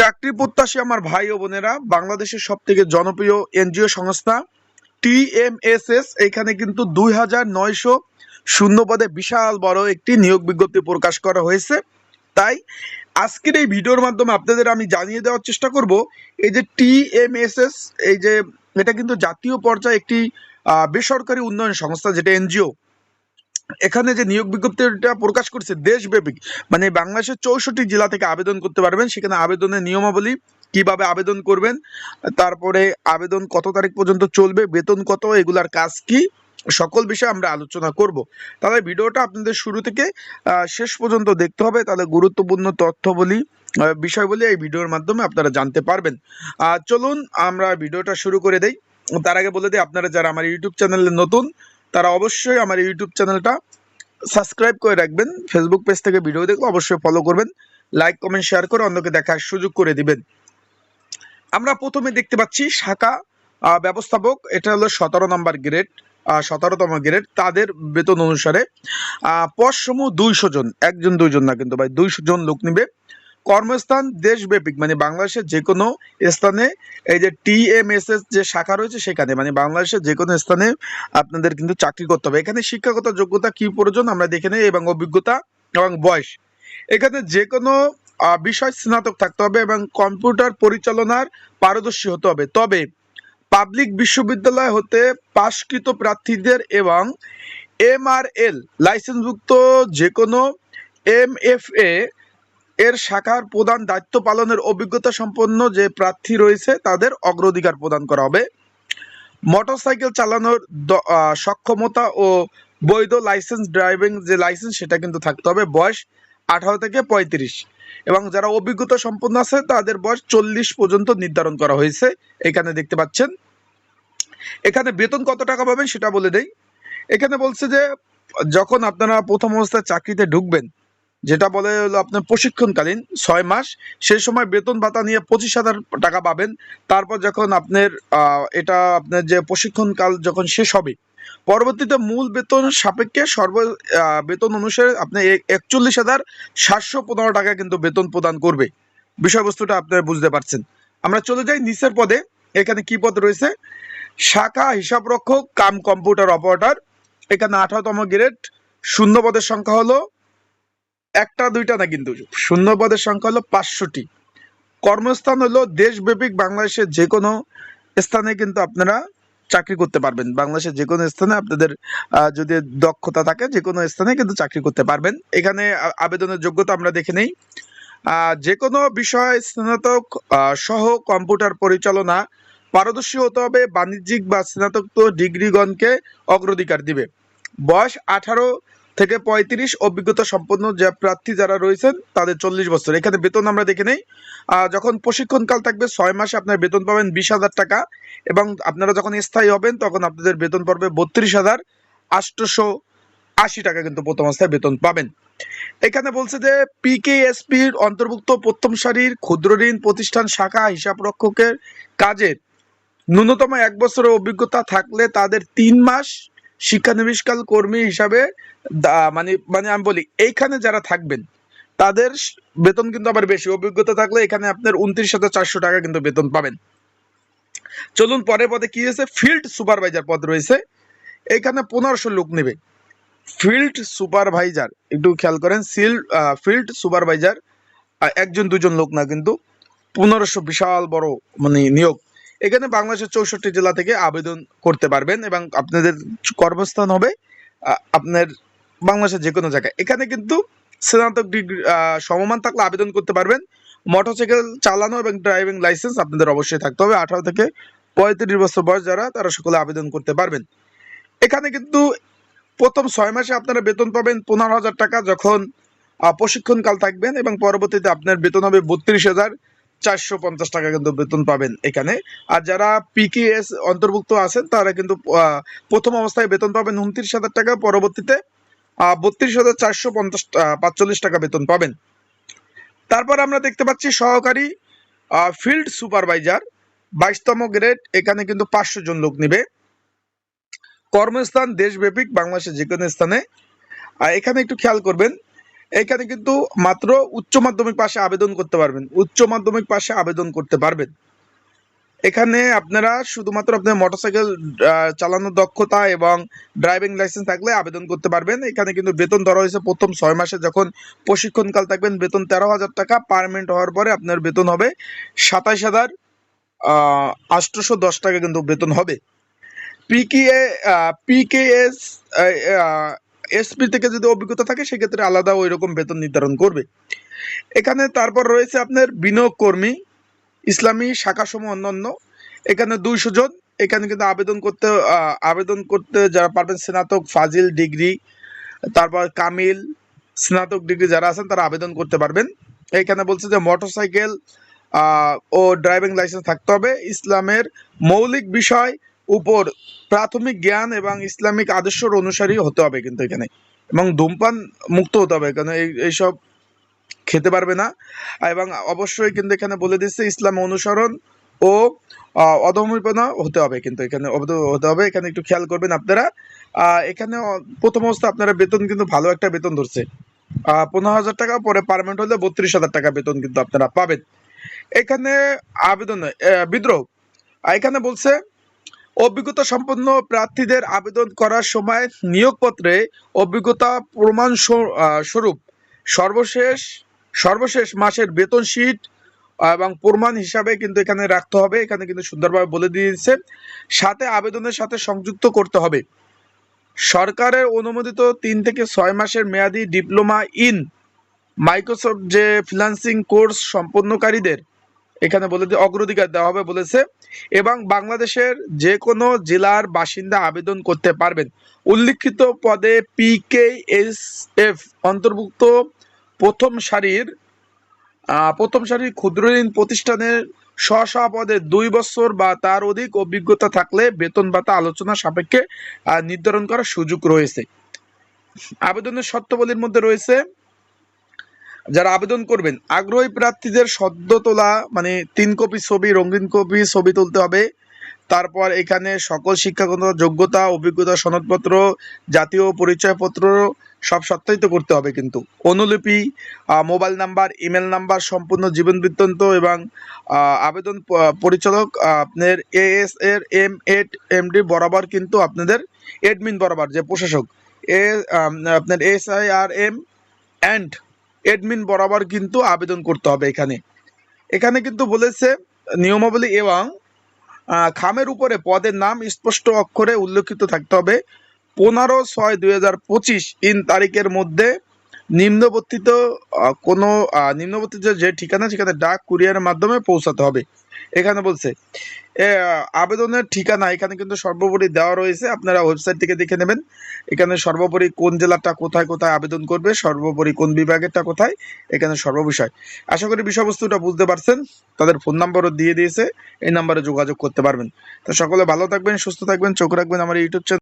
চাকরি প্রত্যাশী আমার ভাই ও বোনেরা, বাংলাদেশের সব থেকে জনপ্রিয় এনজিও সংস্থা টিএমএসএস, এখানে কিন্তু দুই হাজার নয়শো শূন্য পদে বিশাল বড় একটি নিয়োগ বিজ্ঞপ্তি প্রকাশ করা হয়েছে। তাই আজকের এই ভিডিওর মাধ্যমে আপনাদের আমি জানিয়ে দেওয়ার চেষ্টা করব, এই যে টিএমএসএস, এই যে এটা কিন্তু জাতীয় পর্যায়ে একটি বেসরকারি উন্নয়ন সংস্থা, যেটা এনজিও। এখানে যে নিয়োগ বিজ্ঞপ্তিটা প্রকাশ করছে দেশব্যাপী মানে বাংলাদেশের চৌষট্টি জেলা থেকে আবেদন করতে পারবেন। সেখানে আবেদনের নিয়মাবলী, কীভাবে আবেদন করবেন, তারপরে আবেদন কত তারিখ পর্যন্ত চলবে, বেতন কত, এগুলার কাজ কি, সকল বিষয়ে আমরা আলোচনা করব। তাহলে ভিডিওটা আপনাদের শুরু থেকে শেষ পর্যন্ত দেখতে হবে। তাহলে গুরুত্বপূর্ণ তথ্য বলি এই ভিডিওর মাধ্যমে আপনারা জানতে পারবেন। চলুন আমরা ভিডিওটা শুরু করে দেই। তার আগে বলে দিই, আপনারা যারা আমার ইউটিউব চ্যানেলে নতুন তারা অবশ্যই আমার ইউটিউব চ্যানেলটা সাবস্ক্রাইব করে রাখবেন। ফেসবুক পেজ থেকে ভিডিও দেখলে অবশ্যই ফলো করবেন। লাইক কমেন্ট শেয়ার করে অন্যকে দেখার সুযোগ করে দিবেন। আমরা প্রথমে দেখতে পাচ্ছি শাখা ব্যবস্থাপক। এটা হলো সতেরো নম্বর গ্রেড সতেরোতম গ্রেড তাদের বেতন অনুসারে। আহ, পদ সমূহ দুইশো জন একজন দুইজন না কিন্তু ভাই দুইশো জন লোক নিবে। কর্মস্থান দেশব্যাপী মানে বাংলাদেশের যে কোনো স্থানে এই যে টিএমএসএস যে শাখা রয়েছে সেখানে মানে বাংলাদেশের যে কোনো স্থানে আপনাদের কিন্তু চাকরি করতে হবে। এখানে শিক্ষাগত যোগ্যতা কি প্রয়োজন আমরা দেখে নেই এবং অভিজ্ঞতা এবং বয়স। এখানে যে কোনো বিষয় স্নাতক থাকতে হবে এবং কম্পিউটার পরিচালনার পারদর্শী হতে হবে। তবে পাবলিক বিশ্ববিদ্যালয় হতে পাশকৃত প্রার্থীদের এবং এমআরএল, লাইসেন্সভুক্ত যে কোনো এমএফএ এর শাখার প্রধান দায়িত্ব পালনের অভিজ্ঞতা সম্পন্ন যে প্রার্থী রয়েছে, তাদের অগ্রাধিকার প্রদান করা হবে। মোটরসাইকেল চালানোর সক্ষমতা ও বৈধ লাইসেন্স, ড্রাইভিং যে লাইসেন্স, সেটা কিন্তু থাকতে হবে বয়স আঠারো থেকে পঁয়ত্রিশ। এবং যারা অভিজ্ঞতা সম্পন্ন আছে, তাদের বয়স চল্লিশ পর্যন্ত নির্ধারণ করা হয়েছে। এখানে দেখতে পাচ্ছেন। এখানে বেতন কত টাকা পাবেন সেটা বলে দেই। এখানে বলছে যে, যখন আপনারা প্রথম অবস্থায় চাকরিতে ঢুকবেন যেটা বলে হলো আপনার প্রশিক্ষণকালীন ছয় মাস। সেই সময় বেতন ভাতা নিয়ে পঁচিশ হাজার টাকা পাবেন। তারপর যখন আপনার এটা আপনার যে প্রশিক্ষণকাল যখন শেষ হবে, পরবর্তীতে মূল বেতন সাপেক্ষে সর্ব বেতন অনুসারে আপনি একচল্লিশ হাজার সাতশো পনেরো টাকা কিন্তু বেতন প্রদান করবে। বিষয়বস্তুটা আপনারা বুঝতে পারছেন। আমরা চলে যাই নিচের পদে। এখানে কি পদ রয়েছে? শাখা হিসাবরক্ষক কাম কম্পিউটার অপারেটর। এখানে আঠারোতম গ্রেড। শূন্য পদের সংখ্যা হলো একটা, দুইটা না কিন্তু। শূন্য পদের সংখ্যা হলো পাঁচশোটি। কর্মস্থান হলো দেশব্যাপী বাংলাদেশের যে কোনো স্থানে কিন্তু আপনারা চাকরি করতে পারবেন। বাংলাদেশের যে কোনো স্থানে আপনাদের যদি দক্ষতা থাকে যে কোনো স্থানে কিন্তু চাকরি করতে পারবেন। এখানে আবেদনের যোগ্যতা আমরা দেখে নেই। যে কোনো বিষয় স্নাতক সহ কম্পিউটার পরিচালনা পারদর্শী হতে হবে, বাণিজ্যিক বা স্নাতকোত্তর ডিগ্রিগণকে অগ্রাধিকার দিবে। বয়স আঠারো থেকে পঁয়ত্রিশ অভিজ্ঞতা সম্পন্ন যে প্রার্থী যারা রয়েছেন, তাদের চল্লিশ বছর। এখানে বেতন আমরা দেখে নেই। যখন প্রশিক্ষণকাল থাকবে, ছয় মাসে আপনার বেতন পাবেন বিশ হাজার টাকা এবং আপনারা যখন স্থায়ী হবেন, তখন আপনাদের বেতন পড়বে বত্রিশ হাজার আটশোশো আশি টাকা কিন্তু প্রথম অবস্থায় বেতন পাবেন। এখানে বলছে যে পিকেএসপির অন্তর্ভুক্ত প্রথম সারির ক্ষুদ্র ঋণ প্রতিষ্ঠান শাখা হিসাবরক্ষকের কাজের ন্যূনতম এক বছরের অভিজ্ঞতা থাকলে তাদের তিন মাস শিক্ষানবিষ্কাল কর্মী হিসাবে মানে মানে আমি বলি, এইখানে যারা থাকবেন, তাদের বেতন কিন্তু আবার বেশি। অভিজ্ঞতা থাকলে এখানে আপনার উনত্রিশ হাজার চারশো টাকা কিন্তু বেতন পাবেন। চলুন পরে পদে কি হয়েছে? ফিল্ড সুপারভাইজার পদ রয়েছে। এখানে পনেরোশো লোক নেবে। ফিল্ড সুপারভাইজার একটু খেয়াল করেন সিল ফিল্ড সুপারভাইজার একজন, দুজন লোক না কিন্তু, পনেরোশো বিশাল বড় মানে নিয়োগ। এখানে বাংলাদেশের চৌষট্টি জেলা থেকে আবেদন করতে পারবেন এবং আপনাদের কর্মস্থান হবে আপনার বাংলাদেশের যে কোনো জায়গায়। এখানে কিন্তু স্নাতক ডিগ্রি সমমান থাকলে আবেদন করতে পারবেন। মোটরসাইকেল চালানো এবং ড্রাইভিং লাইসেন্স আপনাদের অবশ্যই থাকতে হবে। আঠারো থেকে পঁয়ত্রিশ বছর বয়স যারা, তারা সকলে আবেদন করতে পারবেন। এখানে কিন্তু প্রথম ছয় মাসে আপনারা বেতন পাবেন পনেরো হাজার টাকা যখন প্রশিক্ষণকাল থাকবেন এবং পরবর্তীতে আপনার বেতন হবে বত্রিশ হাজার। চারশো পঞ্চাশ টাকা কিন্তু বেতন পাবেন এখানে। আর যারা পিকেএস অন্তর্ভুক্ত আছেন, তারা কিন্তু প্রথম অবস্থায় বেতন পাবেন উনত্রিশ হাজার টাকা, পরবর্তীতে বত্রিশ হাজার চারশো পঞ্চাশ পাঁচচল্লিশ টাকা বেতন পাবেন। তারপর আমরা দেখতে পাচ্ছি সহকারী ফিল্ড সুপারভাইজার বাইশতম গ্রেড এখানে কিন্তু পাঁচশো জন লোক নিবে। কর্মস্থান দেশব্যাপী, বাংলাদেশের যে কোনো স্থানে। আর এখানে একটু খেয়াল করবেন এখানে কিন্তু মাত্র উচ্চ মাধ্যমিক পাশে আবেদন করতে পারবেন। উচ্চ মাধ্যমিক পাশে আবেদন করতে পারবেন। এখানে আপনারা শুধুমাত্র আপনার মোটরসাইকেল চালানোর দক্ষতা এবং ড্রাইভিং লাইসেন্স থাকলে আবেদন করতে পারবেন। এখানে কিন্তু বেতন ধরা হয়েছে প্রথম ছয় মাসে যখন প্রশিক্ষণকাল থাকবেন, বেতন তেরো হাজার টাকা পারমেন্ট হওয়ার পরে আপনার বেতন হবে সাতাইশ হাজার আটশোশো দশ টাকা কিন্তু বেতন হবে। পিকে পিকেএস এসপি থেকে যদি অভিজ্ঞতা থাকে, সেক্ষেত্রে আলাদা ওই রকম বেতন নির্ধারণ করবে। এখানে তারপর রয়েছে আপনার বিনিয়োগ কর্মী, ইসলামী শাখাসমূহ অন্যান্য। এখানে দুইশো জন। এখানে কিন্তু আবেদন করতে আবেদন করতে যারা পারবেন, স্নাতক, ফাজিল ডিগ্রি, তারপর কামিল, স্নাতক ডিগ্রি যারা আছেন, তারা আবেদন করতে পারবেন। এখানে বলছে যে মোটরসাইকেল ও ড্রাইভিং লাইসেন্স থাকতে হবে। ইসলামের মৌলিক বিষয় উপর প্রাথমিক জ্ঞান এবং ইসলামিক আদর্শের অনুসারী হতে হবে কিন্তু এখানে। এবং ধূমপান মুক্ত হতে হবে কারণ এই, এইসব খেতে পারবে না। এবং অবশ্যই কিন্তু এখানে বলে দিচ্ছে ইসলাম অনুসরণ ও অধমীপনা হতে হবে কিন্তু এখানে হতে হবে। এখানে একটু খেয়াল করবেন আপনারা। এখানে প্রথম অবস্থা আপনারা বেতন কিন্তু ভালো একটা বেতন ধরছে। পনেরো হাজার টাকা, পরে পারমেন্ট হলে বত্রিশ হাজার টাকা বেতন কিন্তু আপনারা পাবেন। এখানে আবেদন বিদ্রোহ। এখানে বলছে অভিজ্ঞতা সম্পন্ন প্রার্থীদের আবেদন করার সময় নিয়োগপত্রে অভিজ্ঞতা প্রমাণ স্বরূপ। সর্বশেষ সর্বশেষ মাসের বেতন শীট এবং প্রমাণ হিসাবে কিন্তু এখানে রাখতে হবে। এখানে কিন্তু সুন্দরভাবে বলে দিয়েছে। সাথে আবেদনের সাথে সংযুক্ত করতে হবে। সরকারের অনুমোদিত তিন থেকে ছয় মাসের মেয়াদি ডিপ্লোমা ইন মাইক্রোসফট যে ফ্রিল্যান্সিং কোর্স সম্পন্নকারীদের এখানে বলে দিয়ে অগ্রাধিকার দেওয়া হবে বলেছে, এবং বাংলাদেশের যে কোনো জেলার বাসিন্দা আবেদন করতে পারবেন। উল্লিখিত পদে পিকেএসএফ অন্তর্ভুক্ত প্রথম সারির প্রথম সারির ক্ষুদ্র ঋণ প্রতিষ্ঠানের স্ব পদে দুই বছর বা তার অধিক অভিজ্ঞতা থাকলে বেতন ভাতা আলোচনা সাপেক্ষে নির্ধারণ করার সুযোগ রয়েছে। আবেদনের শর্তাবলীর মধ্যে রয়েছে যারা আবেদন করবেন, আগ্রহী প্রার্থীদের সদ্য তোলা মানে তিন কপি ছবি, রঙিন কপি ছবি তুলতে হবে। তারপর এখানে সকল শিক্ষাগত যোগ্যতা, অভিজ্ঞতা, সনদপত্র, জাতীয় পরিচয়পত্র সব সত্যায়িত করতে হবে কিন্তু। অনুলিপি মোবাইল নাম্বার, ইমেল নাম্বার সম্পূর্ণ জীবন বৃত্তান্ত এবং আবেদন পরিচালক আপনার এএস এর এম এড এমডি বরাবর কিন্তু আপনাদের এডমিন বরাবর যে প্রশাসক, এ আপনার S I R M and admin বরাবর কিন্তু আবেদন করতে হবে এখানে। এখানে কিন্তু বলেছে, নিয়মাবলী এবং খামের উপরে পদের নাম, স্পষ্ট অক্ষরে উল্লেখিত থাকতে হবে। পনেরো ছয় দুই ইন তারিখের মধ্যে নিম্নবর্তিত কোনো নিম্নবর্তিত যে ঠিকানা, সেখানে ডাক, কুরিয়ারের মাধ্যমে পৌঁছাতে হবে। এখানে বলছে আবেদনের ঠিকানা এখানে কিন্তু সর্বোপরি দেওয়া রয়েছে। আপনারা ওয়েবসাইট থেকে দেখে নেবেন। এখানে সর্বোপরি কোন জেলাটা কোথায় কোথায় আবেদন করবে, সর্বোপরি কোন বিভাগেরটা কোথায়, এখানে সর্ববিষয়। আশা করি বিষয়বস্তুটা বুঝতে পারছেন, তাদের ফোন নাম্বারও দিয়ে দিয়েছে, এই নাম্বারে যোগাযোগ করতে পারবেন। তো সকলে ভালো থাকবেন, সুস্থ থাকবেন, চোখ রাখবেন আমার ইউটিউব চ্যানেল।